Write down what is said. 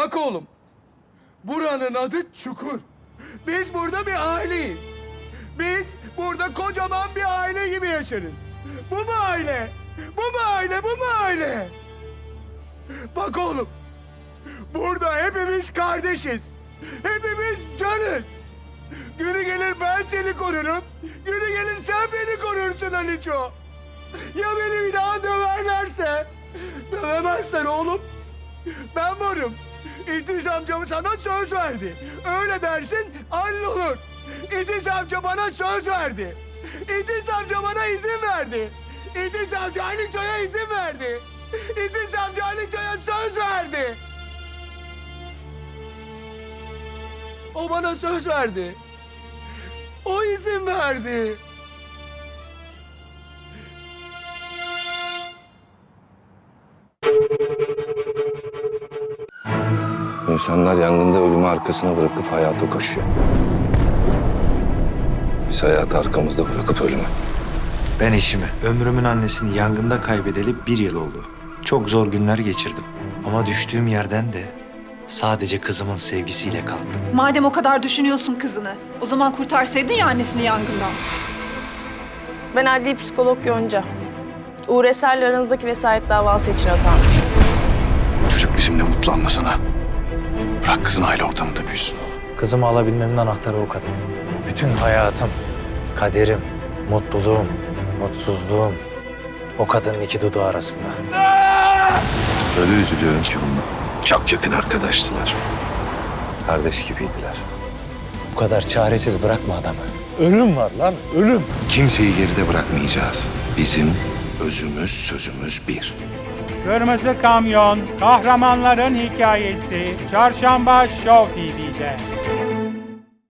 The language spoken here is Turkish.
Bak oğlum. Buranın adı Çukur. Biz burada bir aileyiz. Biz burada kocaman bir aile gibi yaşarız. Bu mu aile? Bu mu aile? Bu mu aile? Bak oğlum. Burada hepimiz kardeşiz. Hepimiz canız. Günü gelir ben seni korurum. Günü gelir sen beni korursun Aliço. Ya beni bir daha döverlerse? Dövemezler oğlum. Ben varım. İdris amcam sana söz verdi. Öyle dersin hallolur. İdris amca bana söz verdi. İdris amca bana izin verdi. İdris amca Aliço'ya izin verdi. İdris amca Aliço'ya söz verdi. O bana söz verdi. O izin verdi. İnsanlar yangında ölümü arkasına bırakıp hayata koşuyor. Biz hayatı arkamızda bırakıp ölüme. Ben eşimi, ömrümün annesini yangında kaybedeli bir yıl oldu. Çok zor günler geçirdim. Ama düştüğüm yerden de sadece kızımın sevgisiyle kalktım. Madem o kadar düşünüyorsun kızını, o zaman kurtarsaydın ya annesini yangından. Ben adli psikolog Yonca. Uğur Eser'le aranızdaki vesayet davası için atandım. Çocuk bizimle mutlu anlasana. Bırak kızın aile ortamında büyüsün. Kızımı alabilmemin anahtarı o kadın. Bütün hayatım, kaderim, mutluluğum, mutsuzluğum o kadının iki dudağı arasında. Öyle üzülüyorum ki bununla. Çok yakın arkadaştılar. Kardeş gibiydiler. Bu kadar çaresiz bırakma adamı. Ölüm var lan, ölüm. Kimseyi geride bırakmayacağız. Bizim özümüz sözümüz bir. Kırmızı Kamyon, kahramanların hikayesi Çarşamba Show TV'de.